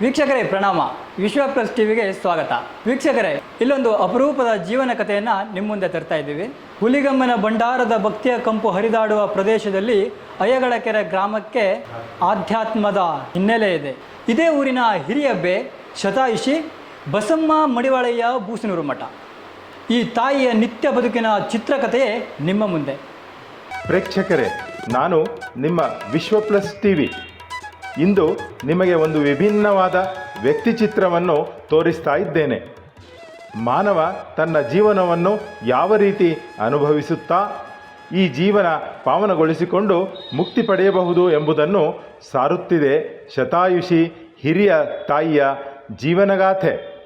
ವೀಕ್ಷಕರೇ, ಪ್ರಣಾಮ. ವಿಶ್ವ ಪ್ಲಸ್ ಟಿವಿಗೆ ಸ್ವಾಗತ. ವೀಕ್ಷಕರೇ, ಇಲ್ಲೊಂದು ಅಪರೂಪದ ಜೀವನ ಕಥೆಯನ್ನು ನಿಮ್ಮ ಮುಂದೆ ತರ್ತಾ ಇದ್ದೀವಿ. ಹುಲಿಗಮ್ಮನ ಭಂಡಾರದ ಭಕ್ತಿಯ ಕಂಪು ಹರಿದಾಡುವ ಪ್ರದೇಶದಲ್ಲಿ ಅಯ್ಯಗಳಕೆರೆ ಗ್ರಾಮಕ್ಕೆ ಆಧ್ಯಾತ್ಮದ ಹಿನ್ನೆಲೆ ಇದೆ. ಇದೇ ಊರಿನ ಹಿರಿಯಬ್ಬೆ ಶತಾಯಿಷಿ ಬಸಮ್ಮ ಮಡಿವಾಳಯ್ಯ ಬೂಸನೂರು ಮಠ. ಈ ತಾಯಿಯ ನಿತ್ಯ ಬದುಕಿನ ಚಿತ್ರಕಥೆಯೇ ನಿಮ್ಮ ಮುಂದೆ. ಪ್ರೇಕ್ಷಕರೇ, ನಾನು ನಿಮ್ಮ ವಿಶ್ವ ಪ್ಲಸ್ ಟಿವಿ ಇಂದು ನಿಮಗೆ ಒಂದು ವಿಭಿನ್ನವಾದ ವ್ಯಕ್ತಿಚಿತ್ರವನ್ನು ತೋರಿಸ್ತಾ ಇದ್ದೇನೆ. ಮಾನವ ತನ್ನ ಜೀವನವನ್ನು ಯಾವ ರೀತಿ ಅನುಭವಿಸುತ್ತಾ, ಈ ಜೀವನ ಪಾವನಗೊಳಿಸಿಕೊಂಡು ಮುಕ್ತಿ ಪಡೆಯಬಹುದು ಎಂಬುದನ್ನು ಸಾರುತ್ತಿದೆ ಶತಾಯುಷಿ ಹಿರಿಯ ತಾಯಿಯ ಜೀವನಗಾಥೆ.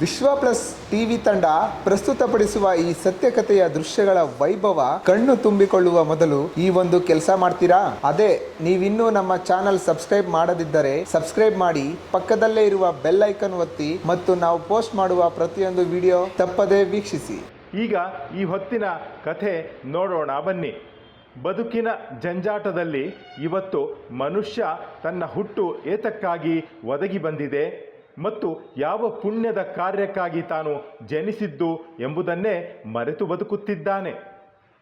ವಿಶ್ವ ಪ್ಲಸ್ ಟಿವಿ ತಂಡ ಪ್ರಸ್ತುತಪಡಿಸುವ ಈ ಸತ್ಯಕತೆಯ ದೃಶ್ಯಗಳ ವೈಭವ ಕಣ್ಣು ತುಂಬಿಕೊಳ್ಳುವ ಮೊದಲು ಈ ಒಂದು ಕೆಲಸ ಮಾಡ್ತೀರಾ? ಅದೇ, ನೀವಿನ್ನೂ ನಮ್ಮ ಚಾನಲ್ ಸಬ್ಸ್ಕ್ರೈಬ್ ಮಾಡದಿದ್ದರೆ ಸಬ್ಸ್ಕ್ರೈಬ್ ಮಾಡಿ, ಪಕ್ಕದಲ್ಲೇ ಇರುವ ಬೆಲ್ ಐಕನ್ ಒತ್ತಿ ಮತ್ತು ನಾವು ಪೋಸ್ಟ್ ಮಾಡುವ ಪ್ರತಿಯೊಂದು ವಿಡಿಯೋ ತಪ್ಪದೇ ವೀಕ್ಷಿಸಿ. ಈಗ ಈ ಹೊತ್ತಿನ ಕಥೆ ನೋಡೋಣ, ಬನ್ನಿ. ಬದುಕಿನ ಜಂಜಾಟದಲ್ಲಿ ಇವತ್ತು ಮನುಷ್ಯ ತನ್ನ ಹುಟ್ಟು ಏತಕ್ಕಾಗಿ ಒದಗಿ ಬಂದಿದೆ. ಮತ್ತು ಯಾವ ಪುಣ್ಯದ ಕಾರ್ಯಕ್ಕಾಗಿ ತಾನು ಜನಿಸಿದ್ದು ಎಂಬುದನ್ನೇ ಮರೆತು ಬದುಕುತ್ತಿದ್ದಾನೆ.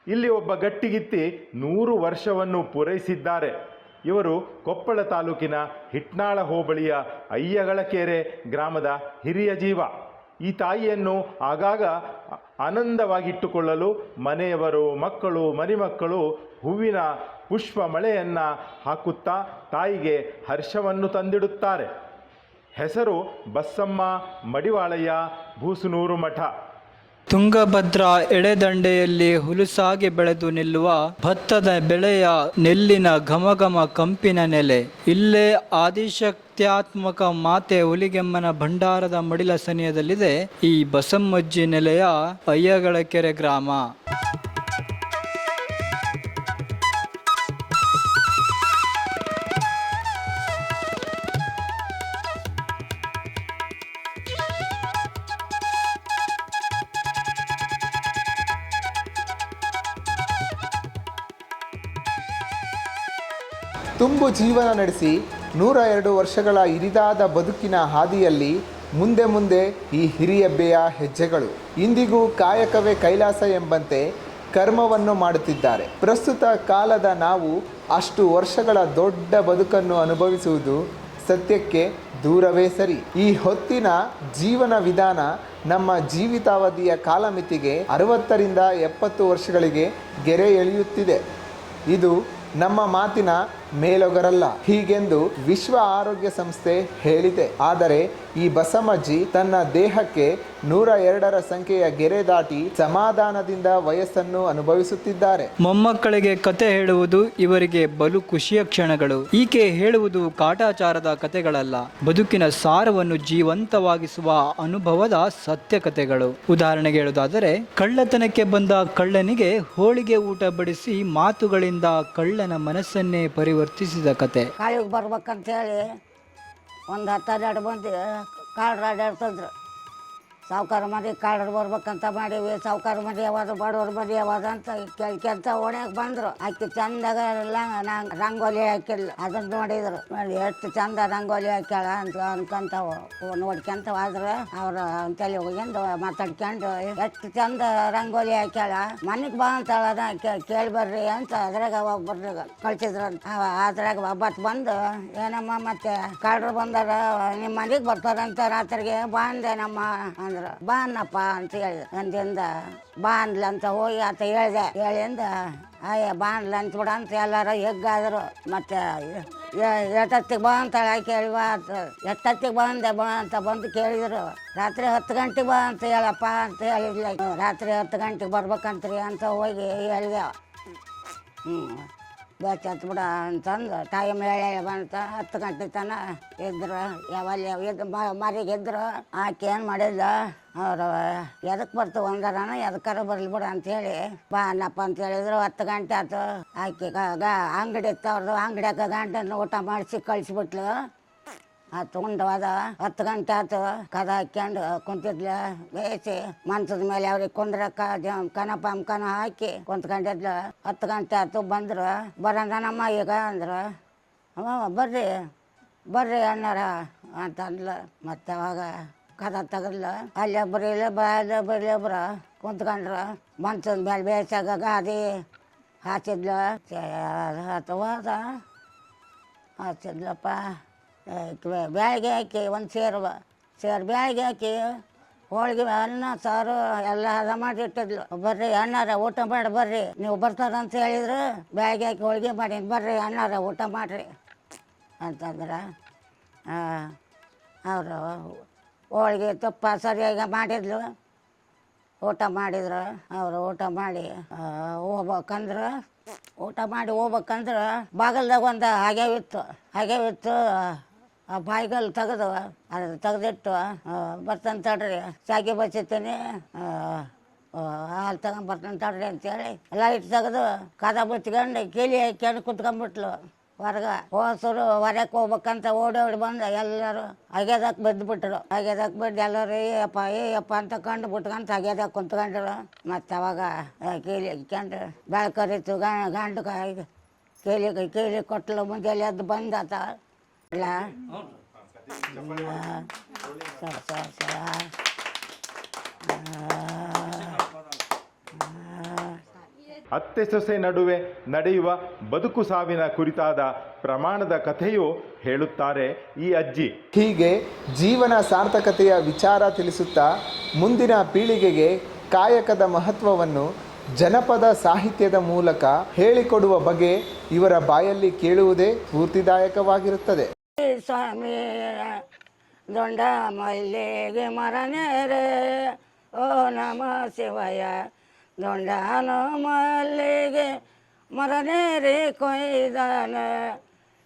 ಇಲ್ಲಿ ಒಬ್ಬ ಗಟ್ಟಿಗಿತ್ತಿ ನೂರು ವರ್ಷವನ್ನು ಪೂರೈಸಿದ್ದಾರೆ. ಇವರು ಕೊಪ್ಪಳ ತಾಲೂಕಿನ ಹಿಟ್ನಾಳ ಹೋಬಳಿಯ ಅಯ್ಯಗಳಕೆರೆ ಗ್ರಾಮದ ಹಿರಿಯ ಜೀವ. ಈ ತಾಯಿಯನ್ನು ಆಗಾಗ ಆನಂದವಾಗಿಟ್ಟುಕೊಳ್ಳಲು ಮನೆಯವರು, ಮಕ್ಕಳು, ಮರಿಮಕ್ಕಳು ಹೂವಿನ ಪುಷ್ಪ ಮಳೆಯನ್ನು ಹಾಕುತ್ತಾ ತಾಯಿಗೆ ಹರ್ಷವನ್ನು ತಂದಿಡುತ್ತಾರೆ. ಹೆಸರು ಬಸ್ಸಮ್ಮ ಮಡಿವಾಳಯ್ಯ ಭೂಸುನೂರು ಮಠ. ತುಂಗಭದ್ರಾ ಎಡೆದಂಡೆಯಲ್ಲಿ ಹುಲುಸಾಗಿ ಬೆಳೆದು ನಿಲ್ಲುವ ಭತ್ತದ ಬೆಳೆಯ ನೆಲ್ಲಿನ ಘಮಘಮ ಕಂಪಿನ ನೆಲೆ. ಇಲ್ಲೇ ಆದಿಶಕ್ತ್ಯಾತ್ಮಕ ಮಾತೆ ಹುಲಿಗೆಮ್ಮನ ಭಂಡಾರದ ಮಡಿಲ ಸನಿಯದಲ್ಲಿದೆ ಈ ಬಸಮ್ಮಜ್ಜಿ ನೆಲೆಯ ಅಯ್ಯಗಳಕೆರೆ ಗ್ರಾಮ. ತುಂಬು ಜೀವನ ನಡೆಸಿ ನೂರ ಎರಡು ವರ್ಷಗಳ ಇರಿದಾದ ಬದುಕಿನ ಹಾದಿಯಲ್ಲಿ ಮುಂದೆ ಮುಂದೆ ಈ ಹಿರಿಯಬ್ಬೆಯ ಹೆಜ್ಜೆಗಳು. ಇಂದಿಗೂ ಕಾಯಕವೇ ಕೈಲಾಸ ಎಂಬಂತೆ ಕರ್ಮವನ್ನು ಮಾಡುತ್ತಿದ್ದಾರೆ. ಪ್ರಸ್ತುತ ಕಾಲದ ನಾವು ಅಷ್ಟು ವರ್ಷಗಳ ದೊಡ್ಡ ಬದುಕನ್ನು ಅನುಭವಿಸುವುದು ಸತ್ಯಕ್ಕೆ ದೂರವೇ ಸರಿ. ಈ ಹೊತ್ತಿನ ಜೀವನ ವಿಧಾನ ನಮ್ಮ ಜೀವಿತಾವಧಿಯ ಕಾಲಮಿತಿಗೆ ಅರವತ್ತರಿಂದ ಎಪ್ಪತ್ತು ವರ್ಷಗಳಿಗೆ ಗೆರೆ ಎಳೆಯುತ್ತಿದೆ. ಇದು ನಮ್ಮ ಮಾತಿನ ಮೇಲೊಗರಲ್ಲ. ಹೀಗೆಂದು ವಿಶ್ವ ಆರೋಗ್ಯ ಸಂಸ್ಥೆ ಹೇಳಿದೆ. ಆದರೆ ಈ ಬಸಮಜ್ಜಿ ತನ್ನ ದೇಹಕ್ಕೆ ನೂರ ಎರಡರ ಸಂಖ್ಯೆಯ ಗೆರೆ ದಾಟಿ ಸಮಾಧಾನದಿಂದ ವಯಸ್ಸನ್ನು ಅನುಭವಿಸುತ್ತಿದ್ದಾರೆ. ಮೊಮ್ಮಕ್ಕಳಿಗೆ ಕತೆ ಹೇಳುವುದು ಇವರಿಗೆ ಬಲು ಖುಷಿಯ ಕ್ಷಣಗಳು. ಈಕೆ ಹೇಳುವುದು ಕಾಟಾಚಾರದ ಕತೆಗಳಲ್ಲ. ಬದುಕಿನ ಸಾರವನ್ನು ಜೀವಂತವಾಗಿಸುವ ಅನುಭವದ ಸತ್ಯ ಕತೆಗಳು. ಉದಾಹರಣೆಗೆ ಹೇಳುವುದಾದರೆ, ಕಳ್ಳತನಕ್ಕೆ ಬಂದ ಕಳ್ಳನಿಗೆ ಹೋಳಿಗೆ ಊಟ ಬಡಿಸಿ ಮಾತುಗಳಿಂದ ಕಳ್ಳನ ಮನಸ್ಸನ್ನೇ ಪರಿವರ್ತಿಸಿದ ಕತೆ. ಕಾಯಿಗೆ ಬರ್ಬೇಕಂತೇಳಿ ಒಂದು ಹತ್ತು ಹನ್ನೆರಡು ಮಂದಿ ಕಾಡು ಅಡ್ಡಾಡ್ತಿದ್ರು ಸಾವ್ಕಾರ ಮನೆ ಕಾಡರ್ ಬರ್ಬೇಕಂತ ಮಾಡೀವಿ, ಸಾವ್ಕಾರ ಮನೆ ಯಾವಾಗ ಬಡವ್ರ ಮನೆ ಯಾವಾಗ ಅಂತ ಕೇಳ್ಕೊಂತ ಓಣ್ಯಾಗ ಬಂದರು. ಆಕೆ ಚಂದಾಗ ನಂಗೆ ರಂಗೋಲಿ ಹಾಕಿಲ್ಲ ಅದನ್ನ ನೋಡಿದ್ರು. ನೋಡಿ ಎಷ್ಟು ಚಂದ ರಂಗೋಲಿ ಹಾಕ್ಯಾಳ ಅಂತ ಅನ್ಕೊಂತ ನೋಡ್ಕೊಂತ ಆದ್ರೆ ಅವ್ರ ಅಂತಲ್ಲಿ ಹೋಗ್ಯಂದು ಮಾತಾಡ್ಕೊಂಡು, ಎಷ್ಟು ಚಂದ ರಂಗೋಲಿ ಹಾಕ್ಯಾಳ. ಮನೆಗೆ ಬಾ ಅಂತಾಳ ಕೇಳ್ಬರ್ರಿ ಕೇಳಿ ಬರ್ರಿ ಅಂತ ಅದ್ರಾಗ ಒಬ್ಬರು ಕಳ್ಸಿದ್ರು ಅದ್ರಾಗ ಒಬ್ಬತ್ತು ಬಂದು, ಏನಮ್ಮ ಮತ್ತೆ ಕಳ್ರು ಬಂದಾರ ನಿಮ್ಮ ಮನೆಗೆ ಬರ್ತಾರಂತ ರಾತ್ರಿಗೆ, ಬಾ ಅಂದೆ ನಮ್ಮ ಅಂದ್ರು, ಬಾನಪ್ಪ ಅಂತ ಹೇಳಿದೆ ಅಂದಿಂದ ಬಾ ಅಂದ್ಲ ಅಂತ ಹೋಗಿ ಆತ ಹೇಳಿದೆ. ಹೇಳಿಂದ, ಅಯ್ಯ, ಬಾನ್ಲ ಅಂತ ಬಿಡ ಅಂತ ಎಲ್ಲಾರ ಹೆಗ್ಗಾದ್ರು ಮತ್ತೆ ಎಷ್ಟೊತ್ತಿಗೆ ಬಾ ಅಂತ ಬಾತು ಎಟ್ಟತ್ತಿಗೆ ಬಂದೆ ಬಾ ಅಂತ ಬಂದು ಕೇಳಿದ್ರು. ರಾತ್ರಿ ಹತ್ತು ಗಂಟೆಗೆ ಬಾ ಅಂತ ಹೇಳಪ್ಪ ಅಂತ ಹೇಳಿದ್ಲ. ರಾತ್ರಿ ಹತ್ತು ಗಂಟೆಗೆ ಬರ್ಬೇಕಂತ್ರಿ ಅಂತ ಹೋಗಿ ಹೇಳಿದೆ. ಹ್ಞೂ ಬೇಚ್ ಹತ್ತು ಬಿಡ ಅಂತಂದು, ಟೈಮ್ ಹೇಳಿ ಬಂತ, ಹತ್ತು ಗಂಟೆ ತನ ಇದ್ರು ಯಾವಲ್ಲಿ ಎದ್ದು ಮರಿಗೆ ಇದ್ರು ಆಕೆ ಏನು ಮಾಡಿದ್ದ, ಅವ್ರು ಎದಕ್ಕೆ ಬರ್ತು ಒಂದರನ, ಎದಕ್ಕಾರ ಬರ್ಲಿ ಬಿಡ ಅಂತೇಳಿ ಬಾ ಅನ್ನಪ್ಪ ಅಂತ ಹೇಳಿದ್ರು ಹತ್ತು ಗಂಟೆ ಆಯ್ತು ಆಕೆ ಅಂಗಡಿ ಇತ್ತು ಅವ್ರದ್ದು ಅಂಗಡಿಯಾಗ ಗಂಟನ್ನು ಊಟ ಮಾಡಿಸಿ ಕಳಿಸ್ಬಿಟ್ಲು ಆತು ಹೋದ ಹತ್ತು ಗಂಟೆ ಆತು, ಕದ ಹಾಕ್ಯಂಡು ಕುಂತಿದ್ಲ, ಬೇಯಿಸಿ ಮಂಚದ ಮೇಲೆ ಅವ್ರಿಗೆ ಕುಂದ್ರಕ್ಕ ಕನ ಹಾಕಿ ಕುಂತ್ಕೊಂಡಿದ್ಲ. ಹತ್ತು ಗಂಟೆ ಆತು ಬಂದ್ರು ಬರಂದನಮ್ಮ ನಮ್ಮ ಈಗ ಅಂದ್ರು, ಅವ, ಬರ್ರಿ ಬರ್ರಿ ಅಣ್ಣಾರ ಅಂತ ಅಂದ್ಲ. ಮತ್ತೆ ಅವಾಗ ಕದ ತೆಗದ್ಲ, ಅಲ್ಲಿ ಒಬ್ರು ಇಲ್ಲ, ಬ, ಅಲ್ಲಿ ಒಬ್ರು ಕುಂತ್ಕೊಂಡ್ರ. ಮಂಚದ ಮೇಲೆ ಬೇಯಿಸಾಗ ಗಾದಿ ಹಾಚಿದ್ಲ ಹೋದ. ಹಾಚಿದ್ಲಪ್ಪ ಬ್ಯಾಳಿಗೆ ಹಾಕಿ ಒಂದು ಸೇರು ಸೇರು ಬ್ಯಾಳಿಗೆ ಹಾಕಿ ಹೋಳಿಗೆ ಅನ್ನ, ಸಾರು ಎಲ್ಲ ಹದ ಮಾಡಿ ಇಟ್ಟಿದ್ಲು. ಬರ್ರಿ ಅಣ್ಣಾರ ಊಟ ಮಾಡಿ ಬರ್ರಿ. ನೀವು ಬರ್ತಾರಂತ ಹೇಳಿದ್ರು ಬ್ಯಾಳಿಗೆ ಹಾಕಿ ಹೋಳಿಗೆ ಮಾಡಿ ಬರ್ರಿ ಅಣ್ಣಾರ ಊಟ ಮಾಡಿರಿ ಅಂತಂದ್ರೆ ಅವರು ಹೋಳಿಗೆ ತುಪ್ಪ ಸರಿಯಾಗಿ ಮಾಡಿದ್ಲು. ಊಟ ಮಾಡಿದ್ರು, ಅವರು ಊಟ ಮಾಡಿ ಹೋಗ್ಬೇಕಂದ್ರೆ, ಊಟ ಮಾಡಿ ಹೋಗ್ಬೇಕಂದ್ರೆ ಬಾಗಲ್ದಾಗ ಒಂದು ಹಾಗೆ ಇತ್ತು, ಹಾಗೆ ಹಾಗೆವಿತ್ತು ಆ ಬಾಯಿಗಲ್ ತೆಗೆದು ಅದು ತೆಗೆದಿಟ್ಟು ಬರ್ತಾನೆ ತಡ್ರಿ ಚಾಕಿ ಬಚ್ಚಿತೀನಿ ಹಾಲು ತಗೊಂಡ್ ಬರ್ತಾನೆ ತಡ್ರಿ ಅಂತೇಳಿ ಲೈಟ್ ತೆಗೆದು ಕದ ಬಚ್ಕೊಂಡು ಕೀಲಿ ಹಾಕ್ಕೊಂಡು ಕುತ್ಕೊಂಡ್ಬಿಟ್ಲು ಹೊರಗ. ಹೋಸರು ಹೊರಕ್ಕೆ ಹೋಗ್ಬೇಕಂತ ಓಡಿ ಓಡಿ ಬಂದ ಎಲ್ಲರೂ ಅಗ್ಯದಕ್ಕೆ ಬಿದ್ದುಬಿಟ್ರು ಅಗ್ಯದಕ್ಕೆ ಬಿದ್ದು ಎಲ್ಲರೂ, ಏಯಪ್ಪ ಏಯಪ್ಪ ಅಂತ ಕಂಡು ಬಿಟ್ಕೊಂತ ಅಗ್ಯದಾಗ ಕುಂತ್ಕೊಂಡ್ರು. ಮತ್ತು ಅವಾಗ ಕೇಳಿ ಕೀಲಿ ಹಾಕ್ಕೊಂಡು ಬೆಳ್ಕರಿತು ಗಂಡು ಕೇಳಿ ಕೀಲಿ ಕೊಟ್ಲು, ಮುಂಜಾನೆ ಎದ್ದು ಬಂದಾತ. ಇಲ್ಲ ಸರ್ ಸರ್ ಸರ್ ಅತ್ತೆ ಸೊಸೆ ನಡುವೆ ನಡೆಯುವ ಬದುಕು ಸಾವಿನ ಕುರಿತಾದ ಪ್ರಮಾಣದ ಕಥೆಯು ಹೇಳುತ್ತಾರೆ ಈ ಅಜ್ಜಿ. ಹೀಗೆ ಜೀವನ ಸಾರ್ಥಕತೆಯ ವಿಚಾರ ತಿಳಿಸುತ್ತಾ ಮುಂದಿನ ಪೀಳಿಗೆಗೆ ಕಾಯಕದ ಮಹತ್ವವನ್ನು ಜನಪದ ಸಾಹಿತ್ಯದ ಮೂಲಕ ಹೇಳಿಕೊಡುವ ಬಗೆ ಇವರ ಬಾಯಲ್ಲಿ ಕೇಳುವುದೇ ಸ್ಫೂರ್ತಿದಾಯಕವಾಗಿರುತ್ತದೆ. ಸ್ವಾಮಿ ದೊಂಡ ಮಲ್ಲಿಗೆ ಮರನೇರೆ ಓ ನಮ ಶಿವಯ ದೊಂಡಾನು ಮಲ್ಲಿಗೆ ಮರನೇರೆ ಕೊಯ್ದಾನ.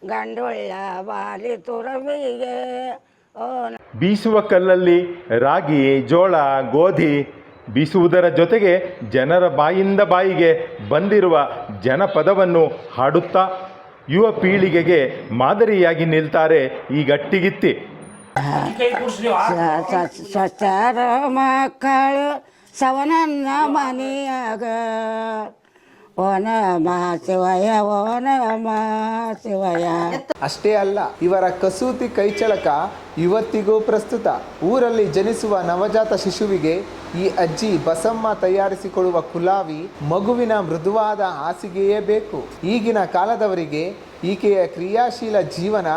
ಗಂಡುಳ್ಳ ಬಾಲಿ ತುರವಿಗೆ. ಓ ಬೀಸುವ ಕಲ್ಲಲ್ಲಿ ರಾಗಿ, ಜೋಳ, ಗೋಧಿ ಬೀಸುವುದರ ಜೊತೆಗೆ ಜನರ ಬಾಯಿಂದ ಬಾಯಿಗೆ ಬಂದಿರುವ ಜನಪದವನ್ನು ಹಾಡುತ್ತಾ ಯುವ ಪೀಳಿಗೆಗೆ ಮಾದರಿಯಾಗಿ ನಿಲ್ತಾರೆ ಈ ಗಟ್ಟಿಗಿತ್ತಿ. ಸ್ವಚ್ಛ ಮಕ್ಕಳು ಸವನನ್ನ ಮನೆಯಾಗ. ಓ ನಮ ಶಿವಯ ಓ ಅಷ್ಟೇ ಅಲ್ಲ, ಇವರ ಕಸೂತಿ ಕೈಚಳಕ ಇವತ್ತಿಗೂ ಪ್ರಸ್ತುತ ಊರಲ್ಲಿ ಜನಿಸುವ ನವಜಾತ ಶಿಶುವಿಗೆ ಈ ಅಜ್ಜಿ ಬಸಮ್ಮ ತಯಾರಿಸಿಕೊಳ್ಳುವ ಕುಲಾವಿ ಮಗುವಿನ ಮೃದುವಾದ ಹಾಸಿಗೆಯೇ ಬೇಕು. ಈಗಿನ ಕಾಲದವರಿಗೆ ಈಕೆಯ ಕ್ರಿಯಾಶೀಲ ಜೀವನ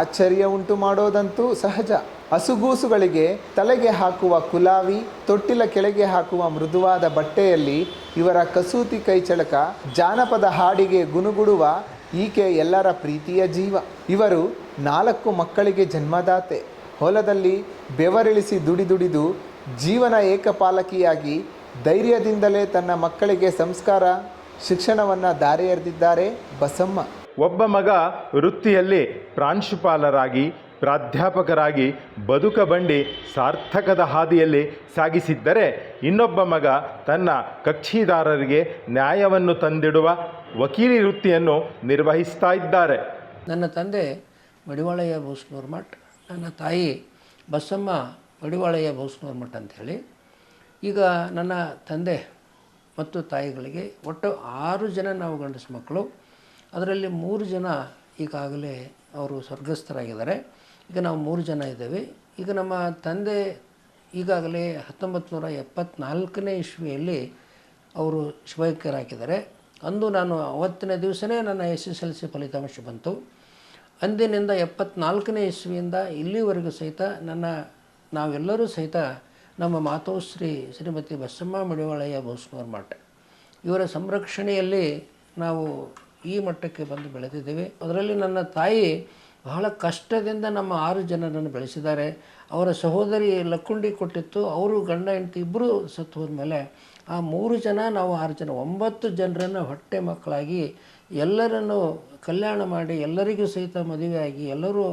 ಆಶ್ಚರ್ಯ ಉಂಟು ಮಾಡೋದಂತೂ ಸಹಜ. ಹಸುಗೂಸುಗಳಿಗೆ ತಲೆಗೆ ಹಾಕುವ ಕುಲಾವಿ, ತೊಟ್ಟಿಲ ಕೆಳಗೆ ಹಾಕುವ ಮೃದುವಾದ ಬಟ್ಟೆಯಲ್ಲಿ ಇವರ ಕಸೂತಿ ಕೈಚಳಕ ಜಾನಪದ ಹಾಡಿಗೆ ಗುನುಗುಡುವ ಈಕೆ ಎಲ್ಲರ ಪ್ರೀತಿಯ ಜೀವ. ಇವರು ನಾಲ್ಕು ಮಕ್ಕಳಿಗೆ ಜನ್ಮದಾತೆ. ಹೊಲದಲ್ಲಿ ಬೆವರಿಳಿಸಿ ದುಡಿದುಡಿದು ಜೀವನ ಏಕಪಾಲಕಿಯಾಗಿ ಧೈರ್ಯದಿಂದಲೇ ತನ್ನ ಮಕ್ಕಳಿಗೆ ಸಂಸ್ಕಾರ, ಶಿಕ್ಷಣವನ್ನು ದಾರಿಯರೆದಿದ್ದಾರೆ ಬಸಮ್ಮ. ಒಬ್ಬ ಮಗ ವೃತ್ತಿಯಲ್ಲಿ ಪ್ರಾಂಶುಪಾಲರಾಗಿ ಪ್ರಾಧ್ಯಾಪಕರಾಗಿ ಬದುಕ ಬಂಡಿ ಸಾರ್ಥಕದ ಹಾದಿಯಲ್ಲಿ ಸಾಗಿಸಿದ್ದರೆ ಇನ್ನೊಬ್ಬ ಮಗ ತನ್ನ ಕಕ್ಷಿದಾರರಿಗೆ ನ್ಯಾಯವನ್ನು ತಂದಿಡುವ ವಕೀಲಿ ವೃತ್ತಿಯನ್ನು ನಿರ್ವಹಿಸ್ತಾ ಇದ್ದಾರೆ. ನನ್ನ ತಂದೆ ಮಡಿವಾಳಯ್ಯ ಬೋಸ್ನೂರು ಮಠ್ ನನ್ನ ತಾಯಿ ಬಸಮ್ಮ ಮಡಿವಾಳಯ್ಯ ಬೋಸ್ನೂರು ಮಠ್ ಅಂಥೇಳಿ ಈಗ ನನ್ನ ತಂದೆ ಮತ್ತು ತಾಯಿಗಳಿಗೆ ಒಟ್ಟು ಆರು ಜನ ನಾವು ಗಂಡಸು ಮಕ್ಕಳು, ಅದರಲ್ಲಿ ಮೂರು ಜನ ಈಗಾಗಲೇ ಅವರು ಸ್ವರ್ಗಸ್ಥರಾಗಿದ್ದಾರೆ. ಈಗ ನಾವು ಮೂರು ಜನ ಇದ್ದೇವೆ. ಈಗ ನಮ್ಮ ತಂದೆ ಈಗಾಗಲೇ ಹತ್ತೊಂಬತ್ತು ನೂರ ಎಪ್ಪತ್ನಾಲ್ಕನೇ ಇಸ್ವಿಯಲ್ಲಿ ಅವರು ಶಿವೈಕ್ಯರಾಗಿದ್ದಾರೆ. ಅಂದು ನಾನು ಅವತ್ತಿನ ದಿವಸನೇ ನನ್ನ ಎಸ್ ಎಸ್ ಎಲ್ ಸಿ ಫಲಿತಾಂಶ ಬಂತು. ಅಂದಿನಿಂದ ಎಪ್ಪತ್ನಾಲ್ಕನೇ ಇಸ್ವಿಯಿಂದ ಇಲ್ಲಿವರೆಗೂ ಸಹಿತ ನನ್ನ ನಾವೆಲ್ಲರೂ ಸಹಿತ ನಮ್ಮ ಮಾತೋಶ್ರೀ ಶ್ರೀಮತಿ ಬಸಮ್ಮ ಮಡಿವಾಳಯ್ಯ ಬೋಸ್ನೂರ್ ಮಠ. ಇವರ ಸಂರಕ್ಷಣೆಯಲ್ಲಿ ನಾವು ಈ ಮಟ್ಟಕ್ಕೆ ಬಂದು ಬೆಳೆದಿದ್ದೇವೆ. ಅದರಲ್ಲಿ ನನ್ನ ತಾಯಿ ಬಹಳ ಕಷ್ಟದಿಂದ ನಮ್ಮ ಆರು ಜನರನ್ನು ಬೆಳೆಸಿದ್ದಾರೆ. ಅವರ ಸಹೋದರಿ ಲಕ್ಕುಂಡಿ ಕೊಟ್ಟಿತ್ತು. ಅವರು ಗಂಡ, ಹೆಂಡತಿ ಇಬ್ಬರು ಸತ್ತು ಹೋದ್ಮೇಲೆ ಆ ಮೂರು ಜನ, ನಾವು ಆರು ಜನ, ಒಂಬತ್ತು ಜನರನ್ನು ಹೊಟ್ಟೆ ಮಕ್ಕಳಾಗಿ ಎಲ್ಲರನ್ನು ಕಲ್ಯಾಣ ಮಾಡಿ, ಎಲ್ಲರಿಗೂ ಸಹಿತ ಮದುವೆಯಾಗಿ ಎಲ್ಲರೂ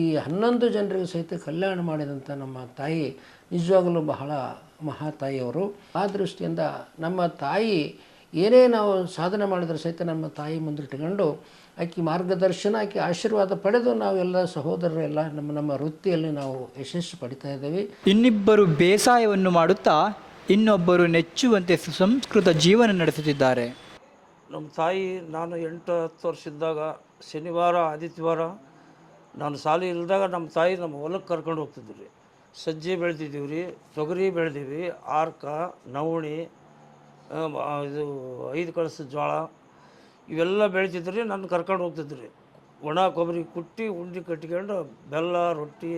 ಈ ಹನ್ನೊಂದು ಜನರಿಗೂ ಸಹಿತ ಕಲ್ಯಾಣ ಮಾಡಿದಂಥ ನಮ್ಮ ತಾಯಿ ನಿಜವಾಗಲೂ ಬಹಳ ಮಹಾತಾಯಿಯವರು ಆ ದೃಷ್ಟಿಯಿಂದ ನಮ್ಮ ತಾಯಿ ಏನೇ ನಾವು ಸಾಧನೆ ಮಾಡಿದ್ರೆ ಸಹಿತ ನಮ್ಮ ತಾಯಿ ಮುಂದಿಟ್ಟುಕೊಂಡು ಆಕೆ ಮಾರ್ಗದರ್ಶನ ಆಕೆ ಆಶೀರ್ವಾದ ಪಡೆದು ನಾವೆಲ್ಲ ಸಹೋದರರೆಲ್ಲ ನಮ್ಮ ನಮ್ಮ ವೃತ್ತಿಯಲ್ಲಿ ನಾವು ಯಶಸ್ಸು ಪಡಿತಾ ಇದ್ದೇವೆ. ಇನ್ನಿಬ್ಬರು ಬೇಸಾಯವನ್ನು ಮಾಡುತ್ತಾ ಇನ್ನೊಬ್ಬರು ನೆಚ್ಚುವಂತೆ ಸುಸಂಸ್ಕೃತ ಜೀವನ ನಡೆಸುತ್ತಿದ್ದಾರೆ. ನಮ್ಮ ತಾಯಿ ನಾನು ಎಂಟು ಹತ್ತು ವರ್ಷ ಇದ್ದಾಗ ಶನಿವಾರ ಆದಿತ್ಯವಾರ ನಾನು ಶಾಲೆ ಇಲ್ಲದಾಗ ನಮ್ಮ ತಾಯಿ ನಮ್ಮ ಹೊಲಕ್ಕೆ ಕರ್ಕೊಂಡು ಹೋಗ್ತಿದ್ರು. ರೀ ಸಜ್ಜೆ ಬೆಳೆದಿದ್ದೀವಿ ರೀ ತೊಗರಿ ಬೆಳೆದೀವಿ ಆರ್ಕ ನವಣಿ ಇದು ಐದು ಕಳಸ ಜೋಳ ಇವೆಲ್ಲ ಬೆಳೀತಿದ್ರಿ ನನ್ನ ಕರ್ಕೊಂಡು ಹೋಗ್ತಿದ್ರು. ಒಣ ಕೊಬ್ಬರಿ ಕುಟ್ಟಿ ಉಂಡೆ ಕಟ್ಕೊಂಡು ಬೆಲ್ಲ, ರೊಟ್ಟಿ,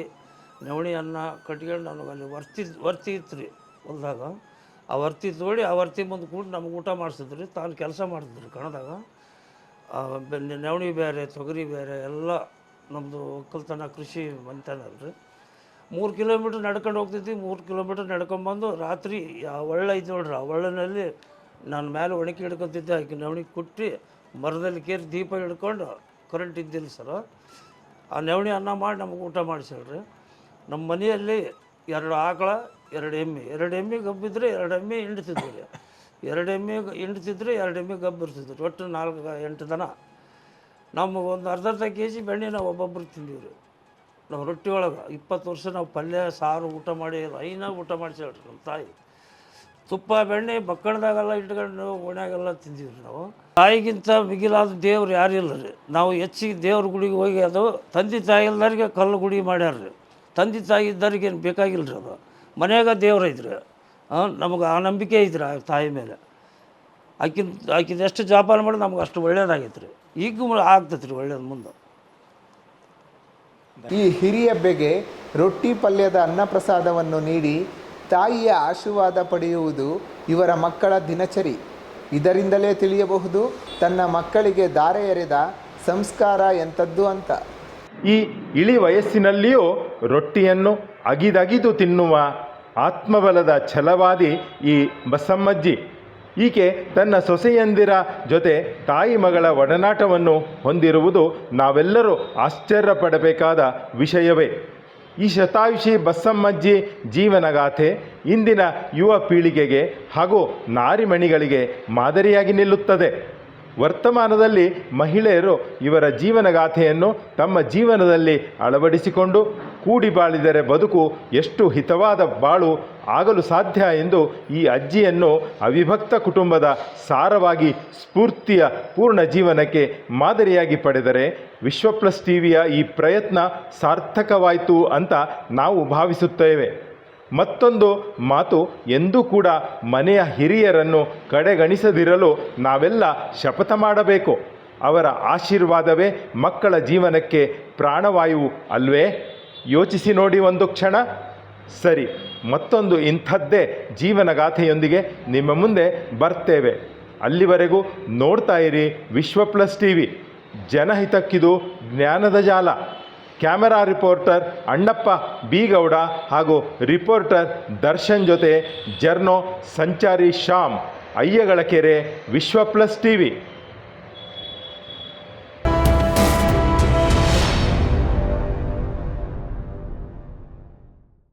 ನವಣಿ ಅನ್ನ ಕಟ್ಕೊಂಡು ನನಗೆ ಅಲ್ಲಿ ವರ್ತಿ ವರ್ತಿ ಇತ್ತು ರೀ ಹೊಲ್ದಾಗ. ಆ ವರ್ತಿ ತೋಡಿ ಆ ವರ್ತಿ ಮುಂದೆ ಕೂಡಿ ನಮ್ಗೆ ಊಟ ಮಾಡಿಸಿದ್ರಿ. ತಾನು ಕೆಲಸ ಮಾಡ್ತಿದ್ರು ಕಣದಾಗ. ನವಣಿ ಬೇರೆ, ತೊಗರಿ ಬೇರೆ, ಎಲ್ಲ ನಮ್ಮದು ಒಕ್ಕಲ್ತನ ಕೃಷಿ ಮನೆತನ ರೀ ಮೂರು ಕಿಲೋಮೀಟ್ರ್ ನಡ್ಕೊಂಡು ಹೋಗ್ತಿದ್ವಿ. ಮೂರು ಕಿಲೋಮೀಟ್ರ್ ನಡ್ಕೊಂಬಂದು ರಾತ್ರಿ, ಆ ಒಳ್ಳೆ ಐತೆ ನೋಡ್ರಿ, ಆ ಒಳ್ಳೆನಲ್ಲಿ ನಾನು ಮೇಲೆ ಒಣಕಿ ಹಿಡ್ಕೊತಿದ್ದೆ. ಆಕೆ ನವಣಿ ಕುಟ್ಟಿ ಮರದಲ್ಲಿ ಕೇರಿ ದೀಪ ಹಿಡ್ಕೊಂಡು ಕರೆಂಟ್ ಇದ್ದಿಲ್ಲ ಸರ್ ಆ ನವಣಿ ಅನ್ನ ಮಾಡಿ ನಮಗೆ ಊಟ ಮಾಡಿಸ್ಯಾಳ್ರಿ ನಮ್ಮ ಮನೆಯಲ್ಲಿ ಎರಡು ಆಕಳ, ಎರಡು ಎಮ್ಮೆ. ಎರಡು ಎಮ್ಮೆ ಗಬ್ಬಿದ್ರೆ ಎರಡು ಎಮ್ಮೆ ಹಿಂಡ್ತಿದ್ವಿ. ಎರಡು ಎಮ್ಮೆ ಹಿಂಡ್ತಿದ್ರೆ ಎರಡು ಎಮ್ಮೆ ಗಬ್ಬು ಇರ್ತಿದ್ರು ಒಟ್ಟು ನಾಲ್ಕು, ಎಂಟು ದನ. ನಮಗೆ ಒಂದು ಅರ್ಧ ಅರ್ಧ ಕೆ ಜಿ ಬೆಣ್ಣೆ ನಾವು ಒಬ್ಬೊಬ್ಬರು ತಿಂದೀವಿ ರೀ ನಾವು ರೊಟ್ಟಿ ಒಳಗೆ ಇಪ್ಪತ್ತು ವರ್ಷ ನಾವು ಪಲ್ಯ, ಸಾರು ಊಟ ಮಾಡಿ ಐನಾಗ ಊಟ ಮಾಡಿಸಿ ನಮ್ಮ ತಾಯಿ. ತುಪ್ಪ, ಬೆಣ್ಣೆ, ಬಕ್ಕಣದಾಗೆಲ್ಲ ಇಟ್ಕೊಂಡು ಓಣ್ಯಾಗೆಲ್ಲ ತಿಂದಿದ್ರು ನಾವು. ತಾಯಿಗಿಂತ ಮಿಗಿಲಾದ ದೇವ್ರು ಯಾರಿಲ್ಲ ರೀ. ನಾವು ಹೆಚ್ಚಿಗೆ ದೇವ್ರ ಗುಡಿಗೆ ಹೋಗಿ ಅದು ತಂದೆ ತಾಯಿ ಎಲ್ಲರಿಗೆ ಕಲ್ಲು ಗುಡಿ ಮಾಡ್ಯಾರ ರೀ. ತಂದೆ ತಾಯಿ ಇದ್ದವ್ರಿಗೆ ಏನು ಬೇಕಾಗಿಲ್ಲ ರೀ ಅದು. ಮನೆಯಾಗ ದೇವ್ರು ಐತ್ರಿ ನಮಗೆ ಆ ನಂಬಿಕೆ ಐತ್ರಿ ಆ ತಾಯಿ ಮೇಲೆ. ಆಕಿನ, ಆಕಿದ ಎಷ್ಟು ಜೋಪಾನ ಮಾಡಿ ನಮ್ಗೆ ಅಷ್ಟು ಒಳ್ಳೇದಾಗೈತೆ ರೀ. ಈಗ ಆಗ್ತೈತೆ ರೀ ಒಳ್ಳೇದು ಮುಂದೆ. ಈ ಹಿರಿಯ ಬೆಗೆ ರೊಟ್ಟಿ ಪಲ್ಯದ ಅನ್ನಪ್ರಸಾದವನ್ನು ನೀಡಿ ತಾಯಿಯ ಆಶೀರ್ವಾದ ಪಡೆಯುವುದು ಇವರ ಮಕ್ಕಳ ದಿನಚರಿ. ಇದರಿಂದಲೇ ತಿಳಿಯಬಹುದು, ತನ್ನ ಮಕ್ಕಳಿಗೆ ದಾರೆ ಎರೆದ ಸಂಸ್ಕಾರ ಎಂಥದ್ದು ಅಂತ. ಈ ಇಳಿ ವಯಸ್ಸಿನಲ್ಲಿಯೂ ರೊಟ್ಟಿಯನ್ನು ಅಗಿದಗಿದು ತಿನ್ನುವ ಆತ್ಮಬಲದ ಛಲವಾದಿ ಈ ಬಸಮ್ಮಜ್ಜಿ. ಈಕೆ ತನ್ನ ಸೊಸೆಯಂದಿರ ಜೊತೆ ತಾಯಿ ಮಗಳ ಒಡನಾಟವನ್ನು ಹೊಂದಿರುವುದು ನಾವೆಲ್ಲರೂ ಆಶ್ಚರ್ಯಪಡಬೇಕಾದ ವಿಷಯವೇ. ಈ ಶತಾಯುಷಿ ಬಸಮ್ಮಜ್ಜಿ ಜೀವನಗಾಥೆ ಇಂದಿನ ಯುವ ಪೀಳಿಗೆಗೆ ಹಾಗೂ ನಾರಿಮಣಿಗಳಿಗೆ ಮಾದರಿಯಾಗಿ ನಿಲ್ಲುತ್ತದೆ. ವರ್ತಮಾನದಲ್ಲಿ ಮಹಿಳೆಯರು ಇವರ ಜೀವನಗಾಥೆಯನ್ನು ತಮ್ಮ ಜೀವನದಲ್ಲಿ ಅಳವಡಿಸಿಕೊಂಡು ಕೂಡಿ ಬಾಳಿದರೆ ಬದುಕು ಎಷ್ಟು ಹಿತವಾದ ಬಾಳು ಆಗಲು ಸಾಧ್ಯ ಎಂದು ಈ ಅಜ್ಜಿಯನ್ನು ಅವಿಭಕ್ತ ಕುಟುಂಬದ ಸಾರವಾಗಿ ಸ್ಫೂರ್ತಿಯ ಪೂರ್ಣ ಜೀವನಕ್ಕೆ ಮಾದರಿಯಾಗಿ ಪಡೆದರೆ ವಿಶ್ವ ಪ್ಲಸ್ ಟಿವಿಯ ಈ ಪ್ರಯತ್ನ ಸಾರ್ಥಕವಾಯಿತು ಅಂತ ನಾವು ಭಾವಿಸುತ್ತೇವೆ. ಮತ್ತೊಂದು ಮಾತು ಎಂದೂ ಕೂಡ ಮನೆಯ ಹಿರಿಯರನ್ನು ಕಡೆಗಣಿಸದಿರಲು ನಾವೆಲ್ಲ ಶಪಥ ಮಾಡಬೇಕು. ಅವರ ಆಶೀರ್ವಾದವೇ ಮಕ್ಕಳ ಜೀವನಕ್ಕೆ ಪ್ರಾಣವಾಯು ಅಲ್ವೇ? ಯೋಚಿಸಿ ನೋಡಿ ಒಂದು ಕ್ಷಣ. ಸರಿ, ಮತ್ತೊಂದು ಇಂಥದ್ದೇ ಜೀವನಗಾಥೆಯೊಂದಿಗೆ ನಿಮ್ಮ ಮುಂದೆ ಬರ್ತೇವೆ. ಅಲ್ಲಿವರೆಗೂ ನೋಡ್ತಾ ಇರಿ ವಿಶ್ವ ಪ್ಲಸ್ ಟಿ ವಿ ಜನಹಿತಕ್ಕಿದು ಜ್ಞಾನದ ಜಾಲ. ಕ್ಯಾಮೆರಾ ರಿಪೋರ್ಟರ್ ಅಣ್ಣಪ್ಪ ಬಿಗೌಡ ಹಾಗೂ ರಿಪೋರ್ಟರ್ ದರ್ಶನ್ ಜೊತೆ ಜರ್ನೋ ಸಂಚಾರಿ ಶ್ಯಾಮ್ ಅಯ್ಯಗಳ ಕೆರೆ ವಿಶ್ವ ಪ್ಲಸ್ ಟಿವಿ.